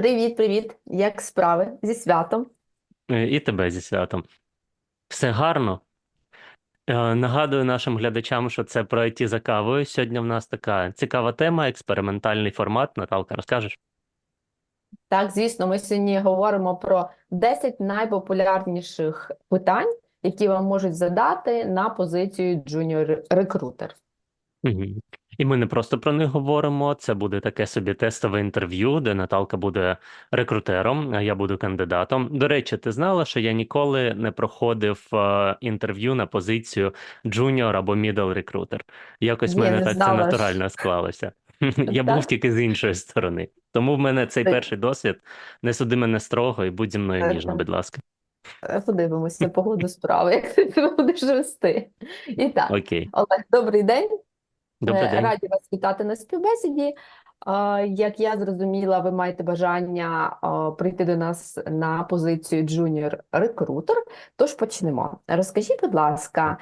Привіт, привіт! Як справи? Зі святом? Е, І тебе зі святом. Все гарно. Е, Нагадую нашим глядачам, що це про IT за кавою. Сьогодні в нас така цікава тема, експериментальний формат. Наталка, розкажеш? Так, звісно, ми сьогодні говоримо про 10 найпопулярніших питань, які вам можуть задати на позицію junior рекрутер. Угу. І ми не просто про них говоримо. Це буде таке собі тестове інтерв'ю, де Наталка буде рекрутером, а я буду кандидатом. До речі, ти знала, що я ніколи не проходив е, інтерв'ю на позицію junior або middle рекрутер. Якось в мене так це знала ж. натурально склалося. Я був тільки з іншої сторони. Тому в мене цей перший досвід. Не суди мене строго і будь зі мною Е, ніжно, будь ласка. Е, Подивимося по ходу справи, як ти будеш вести. І так. Олег, добрий день. Добрий Е, день. Раді вас вітати на співбесіді. Е, Як я зрозуміла, ви маєте бажання е, прийти до нас на позицію junior рекрутер. Тож почнемо. Розкажіть, будь ласка,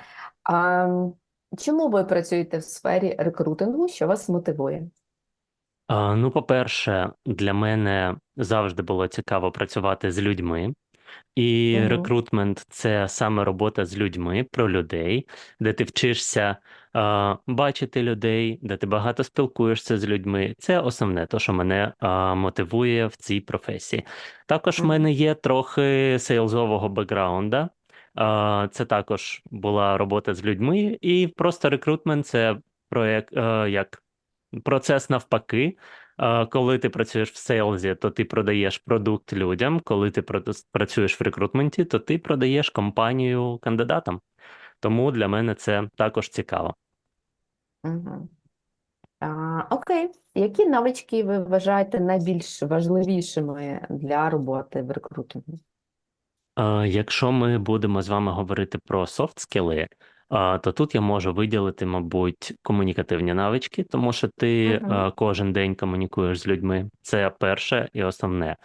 чому ви працюєте в сфері рекрутингу? Що вас мотивує? Ну, по-перше, для мене завжди було цікаво працювати з людьми. І Мгм. рекрутмент це саме робота з людьми, про людей, де ти вчишся бачити людей, де ти багато спілкуєшся з людьми. Це основне, то, що мене мотивує в цій професії. Також в мене є трохи сейлзового бекграунда. Це також була робота з людьми, і просто рекрутмент це проєкт, е, як процес навпаки. Коли ти працюєш в сейлзі, то ти продаєш продукт людям. Коли ти працюєш в рекрутменті, то ти продаєш компанію кандидатам. Тому для мене це також цікаво. Мгм. А, окей. Які навички ви вважаєте найбільш важливішими для роботи в рекрутингу? Якщо ми будемо з вами говорити про софт-скіли, е, то тут я можу виділити, мабуть, комунікативні навички, тому що ти Мгм. е, кожен день комунікуєш з людьми. Це перше і основне.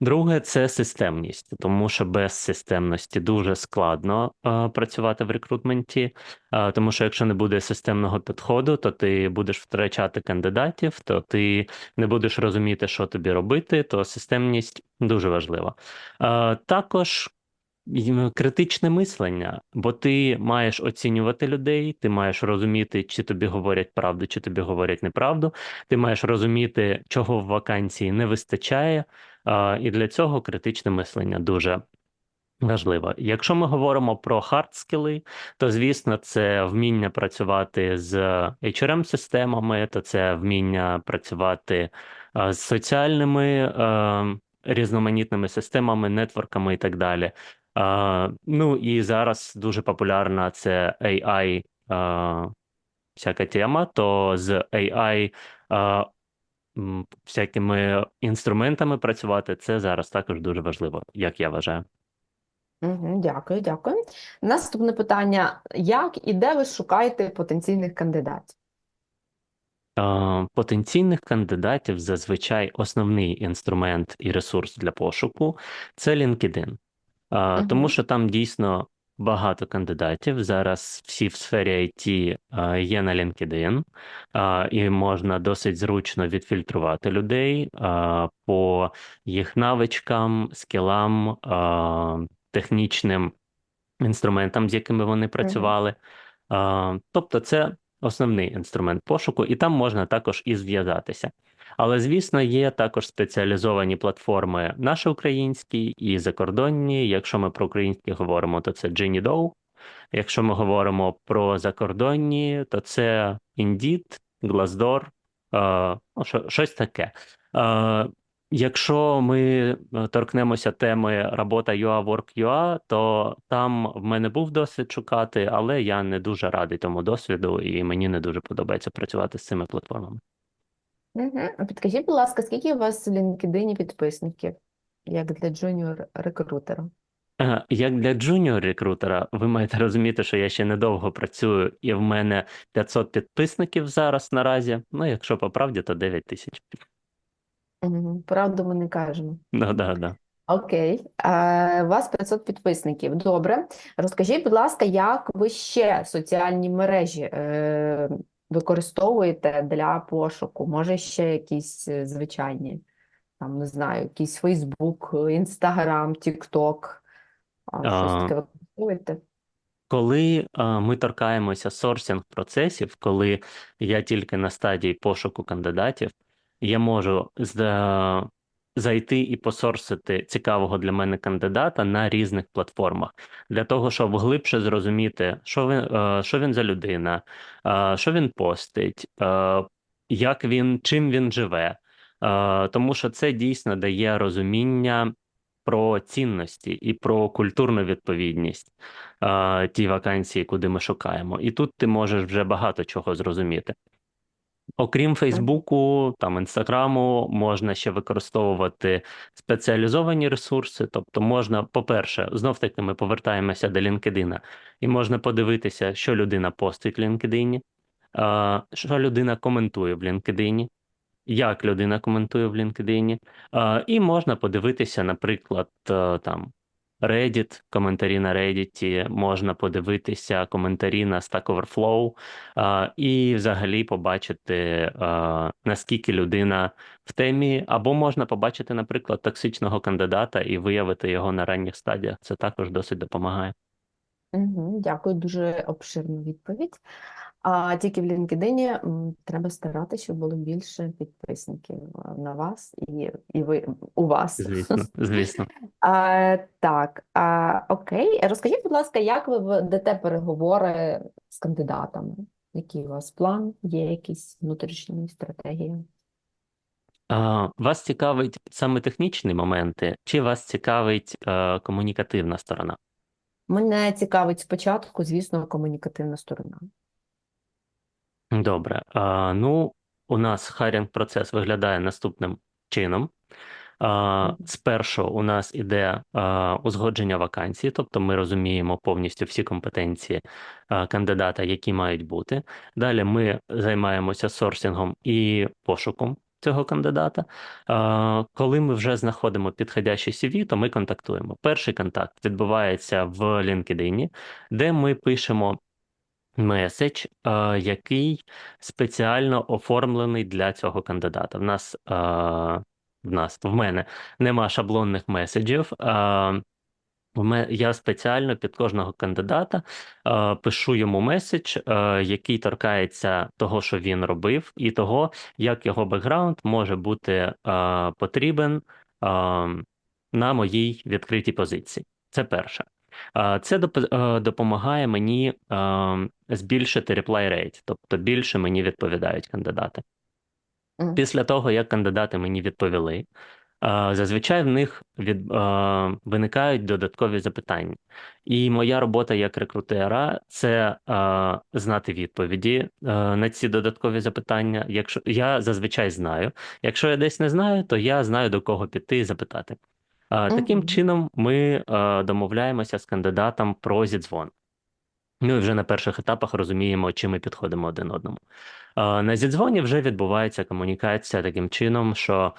Друге це системність, тому що без системності дуже складно е, працювати в рекрутменті. Е, тому що якщо не буде системного підходу, то ти будеш втрачати кандидатів, то ти не будеш розуміти, що тобі робити, то системність дуже важлива. Е, також критичне мислення, бо ти маєш оцінювати людей, ти маєш розуміти, чи тобі говорять правду, чи тобі говорять неправду. Ти маєш розуміти, чого в вакансії не вистачає. І для цього критичне мислення дуже важливо. Якщо ми говоримо про хард-скіли, то звісно, це вміння працювати з HRM-системами, то це вміння працювати з соціальними різноманітними системами, нетворками і так далі. Ну і зараз дуже популярна це AI, всяка тема, то з AI всякими інструментами працювати, це зараз також дуже важливо, як я вважаю. Мгм, Дякую, дякую. Наступне питання: як і де ви шукаєте потенційних кандидатів? Потенційних кандидатів зазвичай основний інструмент і ресурс для пошуку це LinkedIn. Е, Тому що там дійсно багато кандидатів. Зараз всі в сфері IT є на LinkedIn, і можна досить зручно відфільтрувати людей по їх навичкам, скілам, технічним інструментам, з якими вони працювали. Тобто, це основний інструмент пошуку, і там можна також і зв'язатися. Але, звісно, є також спеціалізовані платформи наші українські і закордонні. Якщо ми про українські говоримо, то це Genidow. Якщо ми говоримо про закордонні, то це Indeed, Glassdoor, е, ну, що- щось таке. Е, Якщо ми е, торкнемося теми робота UA Work UA, то там в мене був досвід шукати, але я не дуже радий тому досвіду, і мені не дуже подобається працювати з цими платформами. Мгм. А Підкажіть, будь ласка, скільки у вас в LinkedIn підписників, як для джуніор рекрутера? Е, Як для джуніор рекрутера, ви маєте розуміти, що я ще недовго працюю, і в мене 500 підписників зараз наразі. Ну, якщо по правді, то 9 тисяч. Мгм. Правду ми не кажемо. Да, да, да. Окей, Е, у вас 500 підписників. Добре. Розкажіть, будь ласка, як ви ще соціальні мережі е, використовуєте для пошуку? Може, ще якісь е, звичайні? там, не знаю, якийсь Фейсбук, Інстаграм, Тікток, щось таке використовуєте? Коли а, ми торкаємося сорсінг процесів, коли я тільки на стадії пошуку кандидатів, я можу за- зайти і посорсити цікавого для мене кандидата на різних платформах для того, щоб глибше зрозуміти, що він, е, що він за людина, е, що він постить, е, як він, чим він живе. Тому що це дійсно дає розуміння про цінності і про культурну відповідність е, тій вакансії, куди ми шукаємо. І тут ти можеш вже багато чого зрозуміти. Окрім Фейсбуку, там Інстаграму, можна ще використовувати спеціалізовані ресурси. Тобто, можна, по-перше, знов таки ми повертаємося до LinkedIn, і можна подивитися, що людина постить в LinkedIn, що людина коментує в LinkedIn, як людина коментує в LinkedIn, і можна подивитися, наприклад, е, там Reddit, коментарі на Reddit, можна подивитися коментарі на Stack Overflow, е, і взагалі побачити, е, наскільки людина в темі, або можна побачити, наприклад, токсичного кандидата і виявити його на ранніх стадіях. Це також досить допомагає. Дякую, дуже обширну відповідь. А тільки в LinkedIn треба старатися, щоб було більше підписників на вас і, і ви у вас. Звісно, звісно. А, так, а, окей. Розкажіть, будь ласка, як ви ведете переговори з кандидатами? Який у вас план? Є якісь внутрішні стратегії? А, Вас цікавить саме технічні моменти, чи вас цікавить е, комунікативна сторона? Мене цікавить спочатку, звісно, комунікативна сторона. Добре. А, ну, у нас хайрінг процес виглядає наступним чином. А, спершу у нас іде а, узгодження вакансії, тобто ми розуміємо повністю всі компетенції а, кандидата, які мають бути. Далі ми займаємося сорсингом і пошуком цього кандидата. А, коли ми вже знаходимо підходящий CV, то ми контактуємо. Перший контакт відбувається в LinkedIn, де ми пишемо меседж, е, який спеціально оформлений для цього кандидата. В нас, е, в нас, в мене нема шаблонних меседжів. Е, я спеціально під кожного кандидата е, пишу йому меседж, е, який торкається того, що він робив, і того, як його бекграунд може бути е, потрібен е, на моїй відкритій позиції. Це перше. Це е, допомагає мені е, збільшити reply rate, тобто більше мені відповідають кандидати. Після того, як кандидати мені відповіли, е, зазвичай в них від, виникають додаткові запитання. І моя робота як рекрутера це знати відповіді на ці додаткові запитання. Якщо я зазвичай знаю, якщо я десь не знаю, то я знаю до кого піти і запитати. Таким чином, ми домовляємося з кандидатом про зідзвон. Ну і вже на перших етапах розуміємо, чи ми підходимо один одному. На зідзвоні вже відбувається комунікація таким чином, що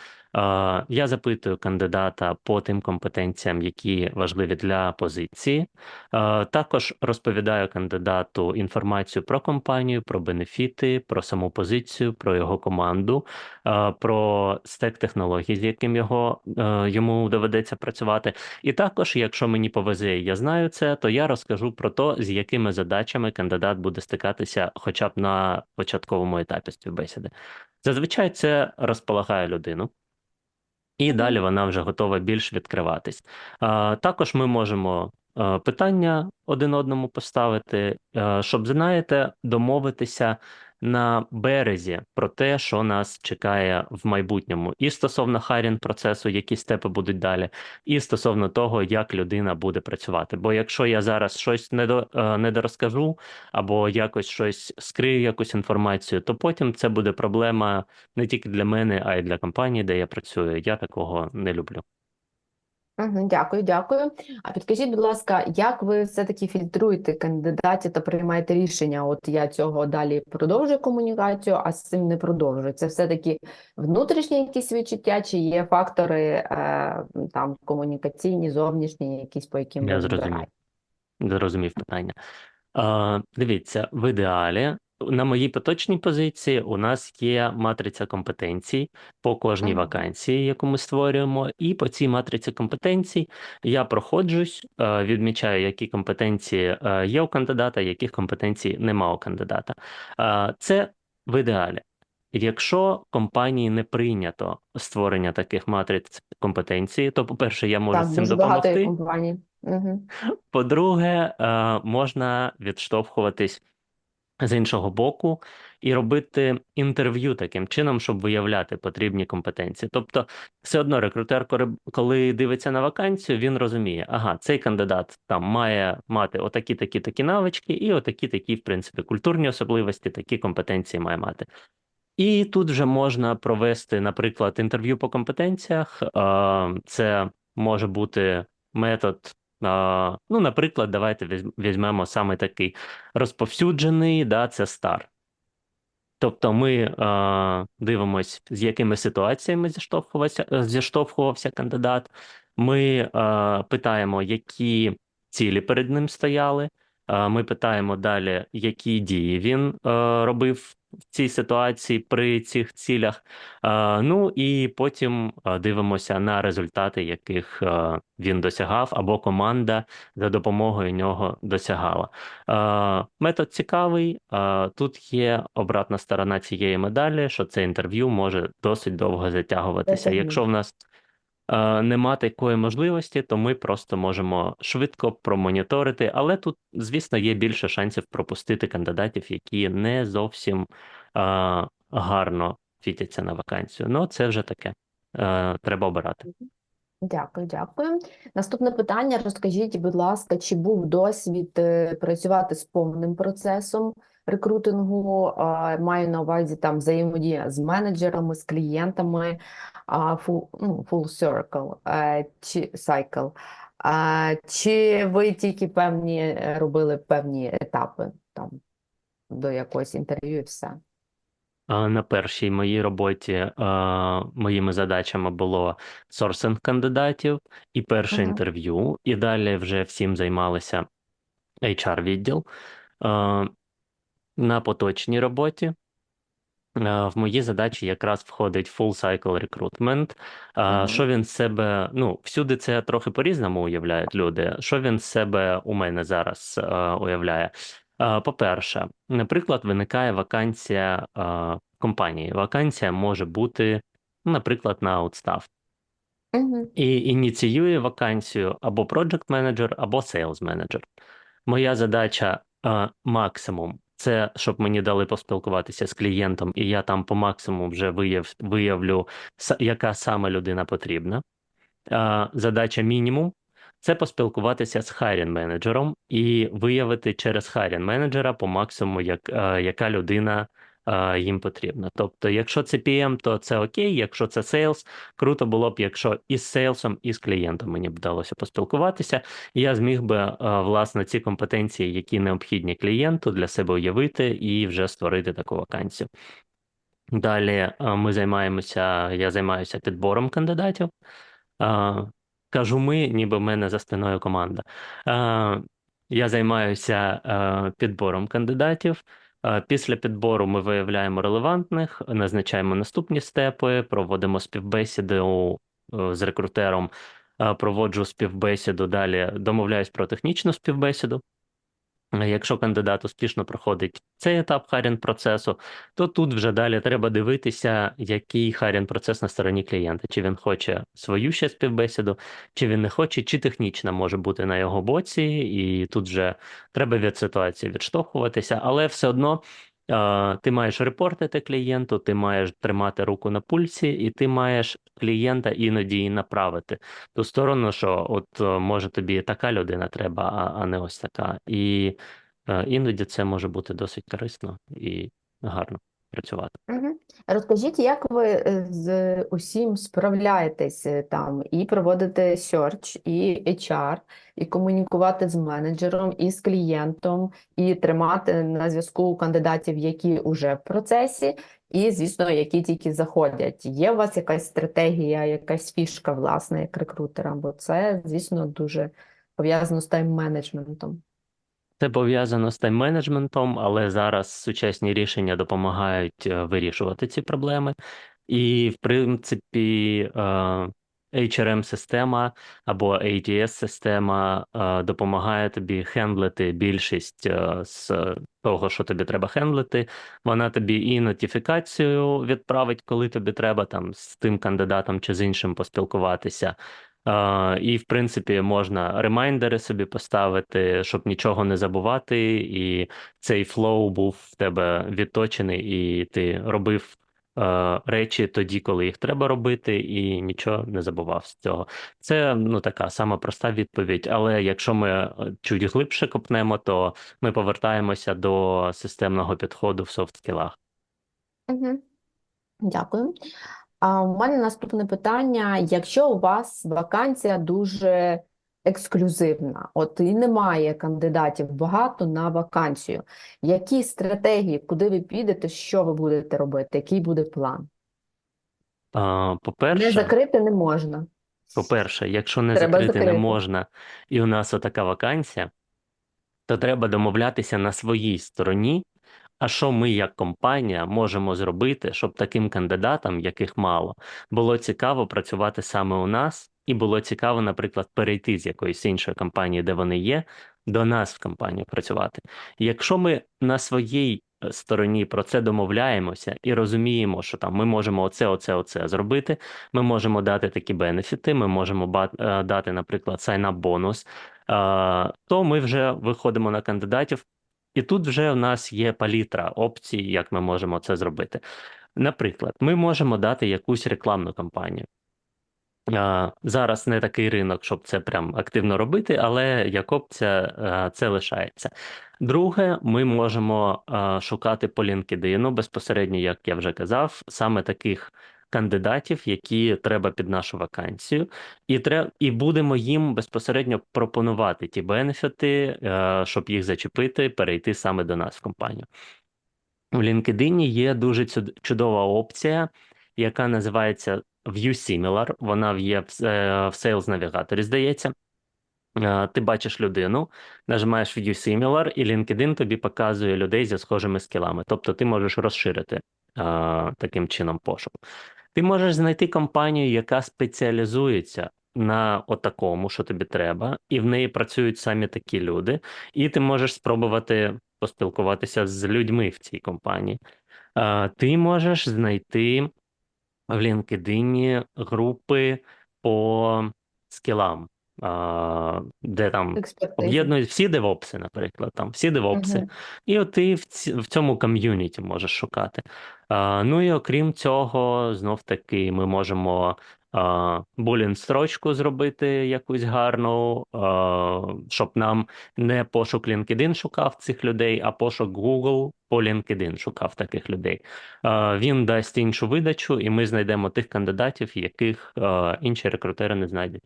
я запитую кандидата по тим компетенціям, які важливі для позиції. Також розповідаю кандидату інформацію про компанію, про бенефіти, про саму позицію, про його команду, про стек технологій, з яким його, е, йому доведеться працювати. І також, якщо мені повезе, я знаю це, то я розкажу про те, з якими задачами кандидат буде стикатися хоча б на початковому етапі співбесіди. Зазвичай це розполагає людину. І далі вона вже готова більш відкриватись. Також ми можемо питання один одному поставити, щоб, знаєте, домовитися на березі про те, що нас чекає в майбутньому, і стосовно хайрінг процесу, які степи будуть далі, і стосовно того, як людина буде працювати. Бо якщо я зараз щось е, недорозкажу або якось щось скрию, якусь інформацію, то потім це буде проблема не тільки для мене, а й для компанії, де я працюю. Я такого не люблю. Мгм, Дякую, дякую. А підкажіть, будь ласка, як ви все-таки фільтруєте кандидатів та приймаєте рішення? От я цього далі продовжую комунікацію, а з цим не продовжую. Це все-таки внутрішні якісь відчуття, чи є фактори е, там комунікаційні, зовнішні, якісь по яким Я зрозумів. вибираєте? Зрозумів питання. Е, дивіться, в ідеалі на моїй поточній позиції у нас є матриця компетенцій по кожній вакансії, яку ми створюємо, і по цій матриці компетенцій я проходжусь, е, відмічаю, які компетенції е, є у кандидата, яких компетенцій нема у кандидата. Е, Це в ідеалі. Якщо компанії не прийнято створення таких матриць компетенції, то, по-перше, я можу Так, з цим допомогти. Угу. По-друге, можна відштовхуватись з іншого боку і робити інтерв'ю таким чином, щоб виявляти потрібні компетенції. Тобто, все одно рекрутер, коли- дивиться на вакансію, він розуміє, ага, цей кандидат там має мати отакі, такі, такі навички, і отакі, такі, в принципі, культурні особливості, такі компетенції має мати. І тут вже можна провести, наприклад, інтерв'ю по компетенціях. Це може бути метод. Ну, наприклад, давайте візьмемо саме такий розповсюджений, да, це стар. Тобто ми е, дивимось, з якими ситуаціями зіштовхувався, зіштовхувався кандидат. Ми е, питаємо, які цілі перед ним стояли. Е, ми питаємо далі, які дії він е, робив в цій ситуації при цих цілях. Ну і потім дивимося на результати, яких він досягав, або команда за допомогою нього досягала. Метод цікавий. Тут є обратна сторона цієї медалі, що це інтерв'ю може досить довго затягуватися. Якщо в нас нема такої можливості, то ми просто можемо швидко промоніторити. Але тут, звісно, є більше шансів пропустити кандидатів, які не зовсім е, гарно фітяться на вакансію. Ну, це вже таке. Е, Треба обирати. Дякую, дякую. Наступне питання. Розкажіть, будь ласка, чи був досвід е, працювати з повним процесом рекрутингу? Маю на увазі там взаємодія з менеджерами, з клієнтами, full, ну, full circle, е, чи cycle. Чи ви тільки певні е, робили певні етапи там до якогось інтерв'ю і все? На першій моїй роботі моїми задачами було сорсинг кандидатів і перше Ага. інтерв'ю, і далі вже всім займалися HR-відділ. На поточній роботі е, в мої задачі якраз входить full cycle recruitment. Мгм. Що він з себе, ну, всюди це трохи по-різному уявляють люди. Що він з себе у мене зараз е, уявляє? По-перше, наприклад, виникає вакансія компанії. Вакансія може бути, наприклад, на аутстав. Мгм. І ініціює вакансію або project менеджер, або sales менеджер. Моя задача максимум це щоб мені дали поспілкуватися з клієнтом, і я там по максимуму вже вияв, виявлю, яка саме людина потрібна. Задача мінімум це поспілкуватися з хайрін менеджером і виявити через хайрін менеджера по максимуму, як, е, яка людина їм потрібна. Тобто, якщо це PM, то це окей, якщо це sales, круто було б, якщо і з сейлсом, і з клієнтом мені б вдалося поспілкуватися, і я зміг би власне ці компетенції, які необхідні клієнту, для себе уявити і вже створити таку вакансію. Далі ми займаємося, я займаюся підбором кандидатів. Кажу ми, ніби в мене за спиною команда. Я займаюся підбором кандидатів. Е, Після підбору ми виявляємо релевантних, назначаємо наступні степи, проводимо співбесіди у- е, з рекрутером, е, проводжу співбесіду, далі домовляюсь про технічну співбесіду. Якщо кандидат успішно проходить цей етап харін процесу, то тут вже далі треба дивитися, який харін процес на стороні клієнта. Чи він хоче свою ще співбесіду, чи він не хоче, чи технічна може бути на його боці, і тут вже треба від ситуації відштовхуватися, але все одно. Ти маєш репортити клієнту, ти маєш тримати руку на пульсі, і ти маєш клієнта іноді і направити ту сторону, що от е, може тобі така людина треба, а, а не ось така. І е, іноді це може бути досить корисно і гарно працювати. Мгм. Розкажіть, як ви е, з усім справляєтесь е, там і проводите search, і HR, і комунікувати з менеджером, і з клієнтом, і тримати на зв'язку кандидатів, які вже в процесі, і, звісно, які тільки заходять. Є у вас якась стратегія, якась фішка, власне, як рекрутера? Бо це, звісно, дуже пов'язано з тайм-менеджментом. Це пов'язано з тайм-менеджментом, але зараз сучасні рішення допомагають е, вирішувати ці проблеми. І, в принципі, е, HRM-система або ATS-система е, допомагає тобі хендлити більшість з того, що тобі треба хендлити. Вона тобі і нотифікацію відправить, коли тобі треба там з тим кандидатом чи з іншим поспілкуватися. І, в принципі, можна ремайдери собі поставити, щоб нічого не забувати, і цей флоу був в тебе відточений, і ти робив е, речі тоді, коли їх треба робити, і нічого не забував з цього. Це ну така сама проста відповідь. Але якщо ми чуть глибше копнемо, то ми повертаємося до системного підходу в софт-скілах. Угу. Дякую. А у мене наступне питання: якщо у вас вакансія дуже ексклюзивна, от і немає кандидатів багато на вакансію, які стратегії, куди ви підете, що ви будете робити, який буде план? Не По-перше, закрити не можна. По-перше, якщо не Треба закрити не можна, і у нас отака вакансія, то треба домовлятися на своїй стороні. А що ми, як компанія, можемо зробити, щоб таким кандидатам, яких мало, було цікаво працювати саме у нас, і було цікаво, наприклад, перейти з якоїсь іншої компанії, де вони є, до нас в компанію працювати. Якщо ми на своїй е, стороні про це домовляємося і розуміємо, що там ми можемо оце, оце, оце зробити, ми можемо дати такі бенефіти, ми можемо е, дати, наприклад, сайнап бонус, е, то ми вже виходимо на кандидатів. І тут вже в нас є палітра опцій, як ми можемо це зробити. Наприклад, ми можемо дати якусь рекламну кампанію. Зараз не такий ринок, щоб це прям активно робити, але як опція це лишається. Друге, ми можемо шукати по LinkedIn, безпосередньо, як я вже казав, саме таких кандидатів, які треба під нашу вакансію, і тре- і будемо їм безпосередньо пропонувати ті бенефіти, е, щоб їх зачепити, перейти саме до нас в компанію. У LinkedIn є дуже чудова опція, яка називається View Similar. Вона є в, е, в Sales навігаторі, здається. Е, Ти бачиш людину, нажимаєш View Similar, і LinkedIn тобі показує людей зі схожими скілами. Тобто ти можеш розширити е, таким чином пошук. Ти можеш знайти компанію, яка спеціалізується на отакому, що тобі треба, і в неї працюють самі такі люди, і ти можеш спробувати поспілкуватися з людьми в цій компанії. Ти можеш знайти в LinkedIn групи по скілам, де там об'єднують всі девопси, наприклад, там всі девопси. Мгм. І от ти в, ці, в цьому ком'юніті можеш шукати. Ну і окрім цього, знов таки ми можемо булін строчку зробити якусь гарну, щоб нам не пошук LinkedIn шукав цих людей, а пошук Google по LinkedIn шукав таких людей. Він дасть іншу видачу, і ми знайдемо тих кандидатів, яких інші рекрутери не знайдуть.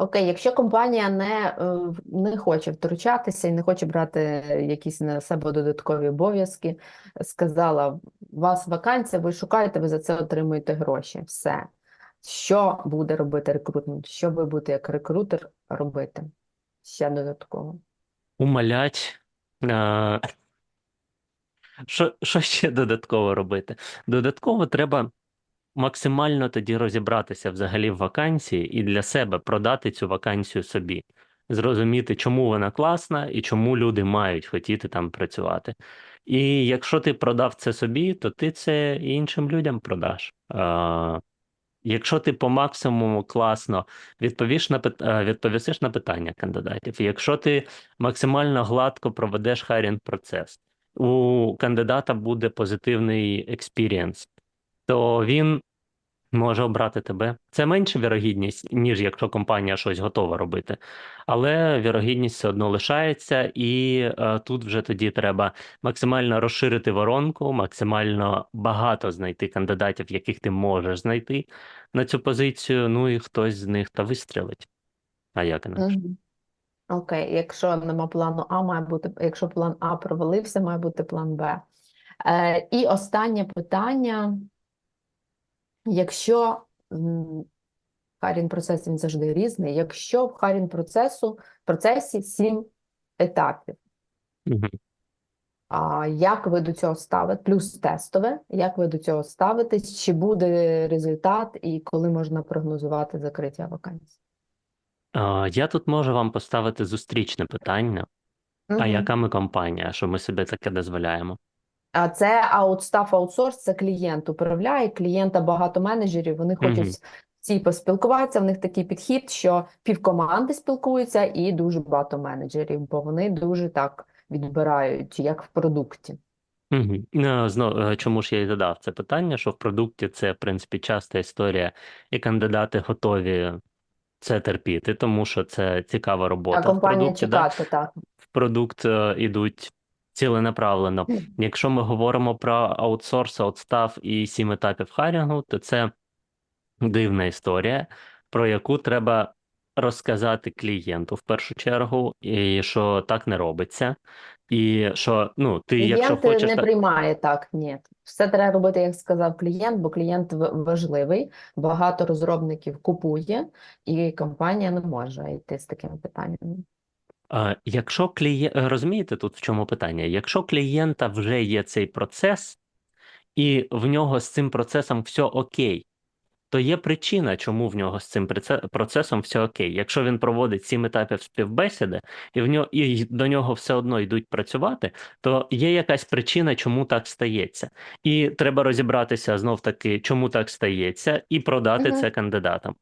Окей, якщо компанія не, е, не хоче втручатися і не хоче брати якісь на себе додаткові обов'язки, сказала, у вас вакансія, ви шукаєте, ви за це отримуєте гроші. Все. Що буде робити рекрутмент? Що ви будете як рекрутер робити? Ще додатково. Умалять. Що, що ще додатково робити? Додатково треба максимально тоді розібратися взагалі в вакансії і для себе продати цю вакансію собі, зрозуміти, чому вона класна і чому люди мають хотіти там працювати. І якщо ти продав це собі, то ти це іншим людям продаш. Якщо ти по максимуму класно відповіш на е, відповісиш на питання кандидатів, якщо ти максимально гладко проведеш хайрінг процес, у кандидата буде позитивний експірієнс, то він може обрати тебе. Це менша вірогідність, ніж якщо компанія щось готова робити, але вірогідність все одно лишається, і е, тут вже тоді треба максимально розширити воронку, максимально багато знайти кандидатів, яких ти можеш знайти на цю позицію. Ну і хтось з них та вистрілить. А як інакше? Мгм. Окей, якщо нема плану А, має бути, якщо план А провалився, має бути план Б. Е, і останнє питання. Якщо харін процес він завжди різний, якщо в харін процесу процесі сім етапів. А як ви до цього ставите, плюс тестове, як ви до цього ставитесь, чи буде результат і коли можна прогнозувати закриття вакансій? Я тут можу вам поставити зустрічне питання. А яка ми компанія, що ми собі таке дозволяємо? А це аутстаф аутсорс, це клієнт управляє, клієнта багато менеджерів, вони хочуть всі поспілкуватися, в них такий підхід, що півкоманди спілкуються і дуже багато менеджерів, бо вони дуже так відбирають, як в продукті. Угу. Ну, знов, чому ж я і задав це питання, що в продукті це, в принципі, часта історія, і кандидати готові це терпіти, тому що це цікава А робота в компанія продукті, да? чекати, так. в продукт е, ідуть ціленаправлено. Якщо ми говоримо про аутсорс, аутстаф і сім етапів харінгу, то це дивна історія, про яку треба розказати клієнту в першу чергу, і що так не робиться. І що ну ти, якщо хочеш не так, приймає так, ні. Все треба робити, як сказав клієнт, бо клієнт важливий, багато розробників купує, і компанія не може йти з такими питаннями. Якщо клієнт розумієте тут в чому питання? Якщо клієнта вже є цей процес, і в нього з цим процесом все окей, то є причина, чому в нього з цим процесом все окей. Якщо він проводить сім етапів співбесіди, і в нього і до нього все одно йдуть працювати, то є якась причина, чому так стається. І треба розібратися знов таки, чому так стається, і продати Мгм. це кандидатам.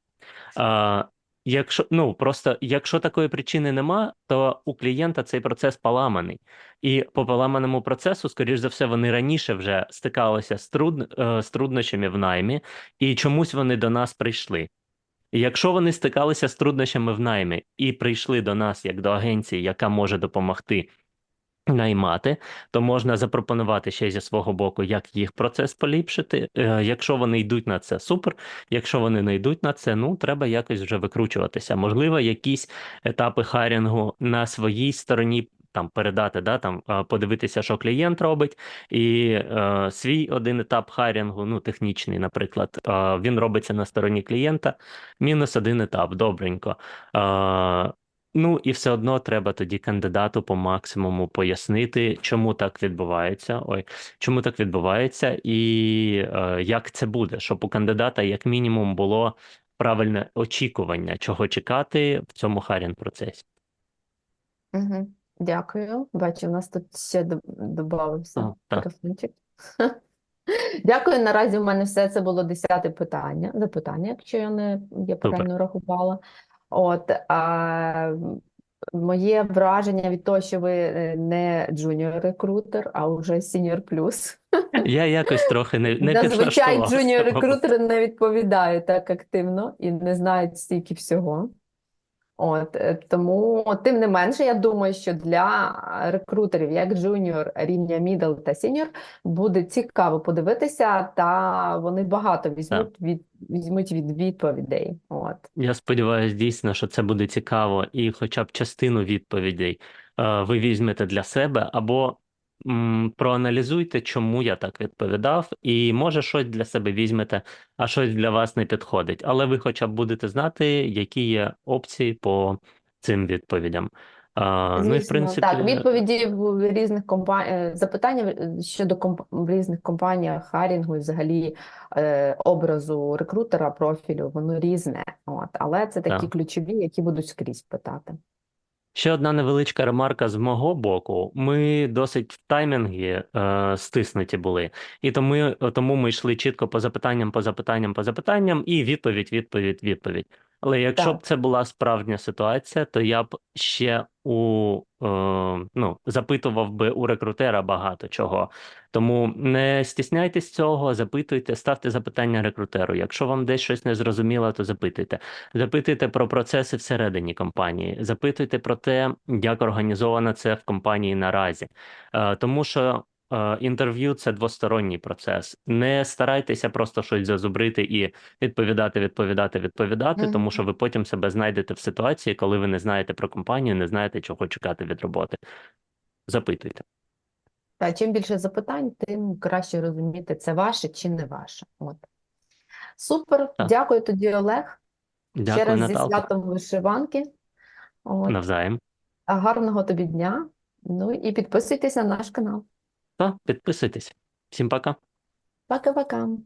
А, якщо ну просто якщо такої причини нема, то у клієнта цей процес поламаний, і по поламаному процесу, скоріш за все, вони раніше вже стикалися з труд, е, з труднощами в наймі, і чомусь вони до нас прийшли. Якщо вони стикалися з труднощами в наймі і прийшли до нас як до агенції, яка може допомогти наймати, то можна запропонувати ще зі свого боку, як їх процес поліпшити. Е, Якщо вони йдуть на це, супер. Якщо вони не йдуть на це, ну треба якось вже викручуватися. Можливо, якісь етапи харінгу на своїй стороні. Там передати, да, там подивитися, що клієнт робить, і е, свій один етап харінгу, ну технічний, наприклад, е, він робиться на стороні клієнта, мінус один етап, добренько. Е, Ну і все одно треба тоді кандидату по максимуму пояснити, чому так відбувається. Ой, чому так відбувається, і е, як це буде, щоб у кандидата як мінімум було правильне очікування, чого чекати в цьому харін процесі. Угу. Дякую. Бачу, у нас тут ще до- додався А, Дякую. Наразі в мене все це було десяте питання, запитання, якщо я не я правильно рахувала. От а, моє враження від того, що ви е, не джуніор рекрутер, а вже сіньор плюс. Я якось трохи не, не Зазвичай джуніор рекрутери не відповідають так активно і не знають стільки всього. От е, тому, тим не менше, я думаю, що для рекрутерів, як джуніор, рівня мідл та сіньор, буде цікаво подивитися, та вони багато візьмуть від візьмуть від відповідей. От Я сподіваюся, дійсно, що це буде цікаво, і хоча б частину відповідей е, ви візьмете для себе, або проаналізуйте, чому я так відповідав, і може щось для себе візьмете, а щось для вас не підходить. Але ви хоча б будете знати, які є опції по цим відповідям. А, ну і в принципі, так, відповіді в різних компаніях, запитання щодо комп... в різних компаніях харінгу і взагалі е, образу рекрутера, профілю, воно різне. От, але це такі Так. ключові, які будуть скрізь питати. Ще одна невеличка ремарка з мого боку. Ми досить в таймінгі е, стиснуті були, і тому, тому ми йшли чітко по запитанням, по запитанням, по запитанням, і відповідь, відповідь, відповідь. Але якщо б це була справжня ситуація, то я б ще у е, ну, запитував би у рекрутера багато чого. Тому не стісняйтесь цього, запитуйте, ставте запитання рекрутеру. Якщо вам десь щось не зрозуміло, то запитуйте. Запитуйте про процеси всередині компанії, запитуйте про те, як організовано це в компанії наразі, Е, тому що інтерв'ю це двосторонній процес. Не старайтеся просто щось зазубрити і відповідати, відповідати, відповідати, Мгм. тому що ви потім себе знайдете в ситуації, коли ви не знаєте про компанію, не знаєте, чого чекати від роботи. Запитуйте. Та чим більше запитань, тим краще розуміти, це ваше чи не ваше. От. Супер, Так. дякую тоді, Олег. Дякую, Ще раз зі святом вишиванки. От. Навзаєм. Гарного тобі дня. Ну і підписуйтесь на наш канал. Та підписуйтесь. Всім пока. Пока-пока.